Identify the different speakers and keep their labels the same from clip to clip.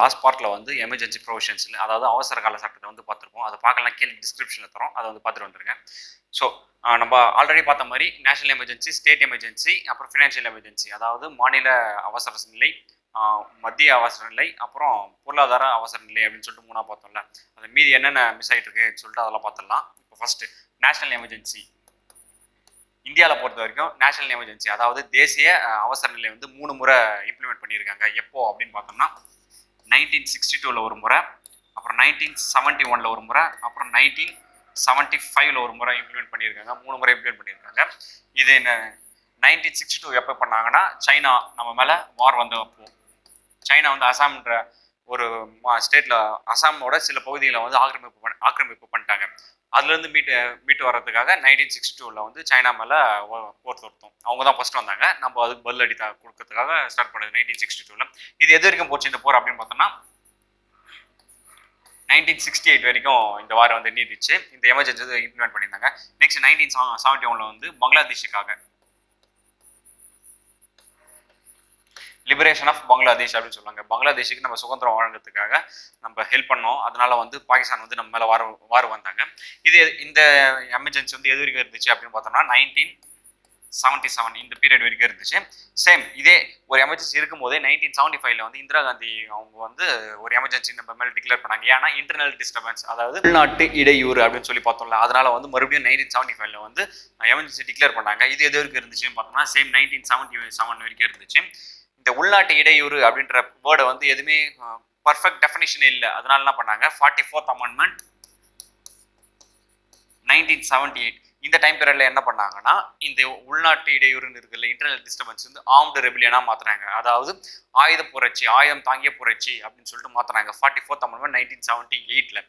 Speaker 1: Last பார்ட்டில் வந்து emergency ப்ரொவிஷன்ஸ்னு அதாவது அவசர கால சட்டத்தை வந்து பார்த்துருப்போம். அதை பார்க்கலாம் கீழே டிஸ்கிரிப்ஷனில் தரோம். அதை வந்து பார்த்துட்டு வந்துருங்க. ஸோ நம்ம ஆல்ரெடி பார்த்த மாதிரி நேஷனல் எமர்ஜென்சி ஸ்டேட் எமர்ஜென்சி அப்புறம் ஃபினான்ஷியல் எமர்ஜென்சி அதாவது மாநில அவசர நிலை மத்திய அவசர நிலை அப்புறம் பொருளாதார அவசர நிலை அப்படின்னு சொல்லிட்டு மூணாக பார்த்தோம்ல. அது மீதி என்னென்ன மிஸ் ஆகிட்டு இருக்குன்னு சொல்லிட்டு அதெல்லாம் பார்த்துடலாம். இப்போ ஃபஸ்ட்டு நேஷனல் எமர்ஜென்சி இந்தியாவில் பொறுத்த வரைக்கும் நேஷனல் எமர்ஜென்சி அதாவது தேசிய அவசர நிலை வந்து மூணு முறை இம்ப்ளிமெண்ட் பண்ணியிருக்காங்க. எப்போ அப்படின்னு பார்த்தோம்னா நைன்டீன் சிக்ஸ்டி டூவில் ஒரு முறை அப்புறம் நைன்டீன் செவன்ட்டி ஒனில் ஒரு முறை அப்புறம் நைன்டீன் செவன்ட்டி ஃபைவ்ல ஒரு முறை இம்ப்ளிமெண்ட் பண்ணியிருக்காங்க. மூணு முறை இம்ப்ளிமெண்ட் பண்ணியிருக்காங்க. இது என்ன நைன்டீன் சிக்ஸ்டி டூ எப்போ பண்ணாங்கன்னா சைனா நம்ம மேலே வார் வந்தப்போ. சைனா வந்து அசாம்ன்ற ஒரு ஸ்டேட்டில் அசாமோட சில பகுதிகளை வந்து ஆக்கிரமிப்பு பண்ண ஆக்கிரமிப்பு பண்ணிட்டாங்க. அதுலேருந்து மீட்டு மீட்டு வர்றதுக்காக நைன்டீன் சிக்ஸ்டி டூவில் வந்து சைனா மேலே போர் தொடுத்தோம். அவங்க தான் ஃபர்ஸ்ட் வந்தாங்க. நம்ம அதுக்கு பதில் அடி கொடுக்கறதுக்காக ஸ்டார்ட் பண்ணது நைன்டீன் சிக்ஸ்டி டூவில் இது எது வரைக்கும் போச்சு இந்த போர் அப்படின்னு பார்த்தோம்னா நைன்டீன் சிக்ஸ்டி எயிட் வரைக்கும் இந்த வாரம் வந்து நீடிச்சு இந்த எமர்ஜென்சி இம்ப்ளிமெண்ட் பண்ணியிருந்தாங்க. நெக்ஸ்ட் நைன்டீன் செவன்ட்டி ஒனில் வந்து பங்களாதேஷுக்காக லிபரேஷன் ஆஃப் பங்களாதேஷ் அப்படின்னு சொல்லுவாங்க. பங்களாதேஷுக்கு நம்ம சுதந்திரம் வழங்குறதுக்காக நம்ம ஹெல்ப் பண்ணோம். அதனால வந்து பாகிஸ்தான் வந்து நம்ம மேலே வார வார வந்தாங்க. இது இந்த எமர்ஜென்சி வந்து எது வரைக்கும் இருந்துச்சு அப்படின்னு பார்த்தோம்னா நைன்டீன் செவன்ட்டி செவன் இந்த பீரியட் வரைக்கும் இருந்துச்சு. சேம் இதே ஒரு எமர்ஜென்சி இருக்கும்போதே நைன்டீன் செவன்ட்டி ஃபைவ்ல வந்து இந்திரா காந்தி அவங்க வந்து ஒரு எமர்ஜென்சி நம்ம மேலே டிக்ளேர் பண்ணாங்க. ஏன்னா இன்டர்னல் டிஸ்டர்பன்ஸ் அதாவது உள்நாட்டு இடையூறு அப்படின்னு சொல்லி பார்த்தோம்ல அதனால வந்து மறுபடியும் நைன்டீன் செவன்ட்டி ஃபைவ்ல வந்து எமர்ஜென்சி டிக்ளேர் பண்ணாங்க. இது எது வரைக்கும் இருந்துச்சுன்னு பார்த்தோம்னா சேம் நைன்டீன் செவன்ட்டி செவன் வரைக்கும் இருந்துச்சு. இந்த உள்நாட்டு இடையூறு அப்படின்ற வேர்டை வந்து எதுவுமே பர்ஃபெக்ட் டெஃபினேஷன் இல்லை. அதனால என்ன பண்ணாங்க? Forty fourth amendment nineteen seventy eight இந்த டைம் பீரியடில் என்ன பண்ணாங்கன்னா இந்த உள்நாட்டு இடையூறுன்னு இருக்குல்ல இன்டர்னல் டிஸ்டர்பன்ஸ் வந்து ஆர்ம்டு ரெபிலியனாக மாத்துறாங்க அதாவது ஆயுத புரட்சி ஆயுதம் தாங்கிய புரட்சி அப்படின்னு சொல்லிட்டு மாற்றினாங்க forty fourth amendment nineteen seventy எயிட்டில்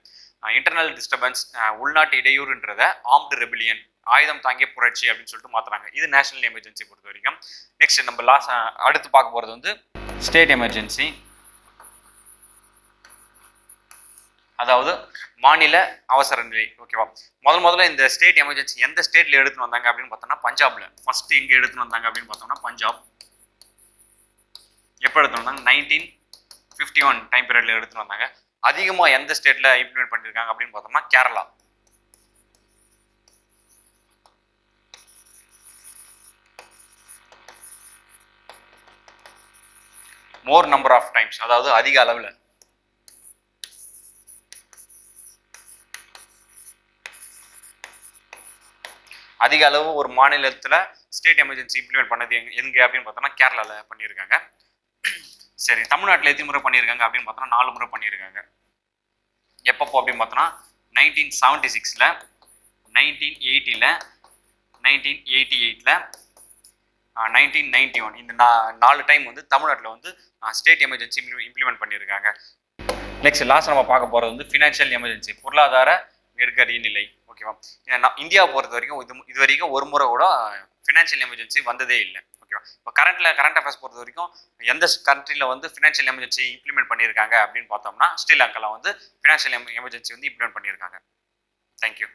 Speaker 1: இன்டர்னல் டிஸ்டர்பன்ஸ் உள்நாட்டு இடையூறுன்றத ஆர்ம்டு ரெபிலியன் ஆயுதம் தாங்கிய புரட்சி அப்படின்னு சொல்லிட்டு மாத்துறாங்க. இது நேஷனல் எமர்ஜென்சி பொறுத்த வரைக்கும் நெக்ஸ்ட் நம்ம லாஸ்ட் அடுத்து பார்க்க போறது வந்து ஸ்டேட் எமர்ஜென்சி அதாவது மாநில அவசர நிலை ஓகேவா முதல் முதல்ல இந்த ஸ்டேட் எமர்ஜென்சி எந்த ஸ்டேட்ல எடுத்துன்னு வந்தாங்க அப்படின்னு பார்த்தோம்னா பஞ்சாப்ல. ஃபர்ஸ்ட் எங்க எடுத்துன்னு வந்தாங்க அப்படின்னு பார்த்தோம்னா பஞ்சாப். எப்போ எடுத்துன்னு வந்தாங்க? நைன்டீன் ஃபிஃப்டி ஒன் டைம் பீரியட்ல எடுத்துன்னு வந்தாங்க. அதிகமாக எந்த ஸ்டேட்ல இம்ப்ளிமெண்ட் பண்ணியிருக்காங்க அப்படின்னு பார்த்தோம்னா Kerala. More number of times அதாவது அதிக அளவில். அதிக அளவு ஒரு மாநிலத்தில் ஸ்டேட் எமர்ஜென்சி இம்ப்ளிமெண்ட் பண்ணது எங்க அப்படின்னு பார்த்தோம்னா கேரளாவில் பண்ணியிருக்காங்க. சரி தமிழ்நாட்டில் எத்தனை முறை பண்ணியிருக்காங்க அப்படின்னு பார்த்தோம்னா நாலு முறை பண்ணியிருக்காங்க. எப்பப்போ அப்படின்னு பார்த்தோம்னா நைன்டீன் செவன்ட்டி சிக்ஸில் நைன்டீன் எயிட்டியில் நைன்டீன் எயிட்டி எயிட்டில் நைன்டீன் நைன்டி ஒன் இந்த நா- நாலு டைம் வந்து தமிழ்நாட்டில் வந்து ஸ்டேட் எமர்ஜென்சி இம்ப்ளிமெண்ட் பண்ணியிருக்காங்க நெக்ஸ்ட் லாஸ்ட் நம்ம பார்க்க போகிறது வந்து ஃபினான்ஷியல் எமர்ஜென்சி பொருளாதார நெருக்கடி நிலை. ஓகேவா ஏன்னா இந்தியாவை பொறுத்த வரைக்கும் இது இது வரைக்கும் ஒரு முறை கூட ஃபினான்ஷியல் எமர்ஜென்சி வந்ததே இல்லை. ஓகேவா இப்போ கரண்ட்ல கரண்ட் அஃபேர்ஸ் பொறுத்த வரைக்கும் எந்த கண்ட்ரியில் வந்து ஃபினான்ஷியல் எமர்ஜென்சி இம்ப்ளிமெண்ட் பண்ணியிருக்காங்க அப்படின்னு பார்த்தோம்னா ஸ்ரீலங்காவில் வந்து ஃபினான்ஷியல் எமர்ஜென்சி வந்து இம்ப்ளிமெண்ட் பண்ணியிருக்காங்க தேங்க்யூ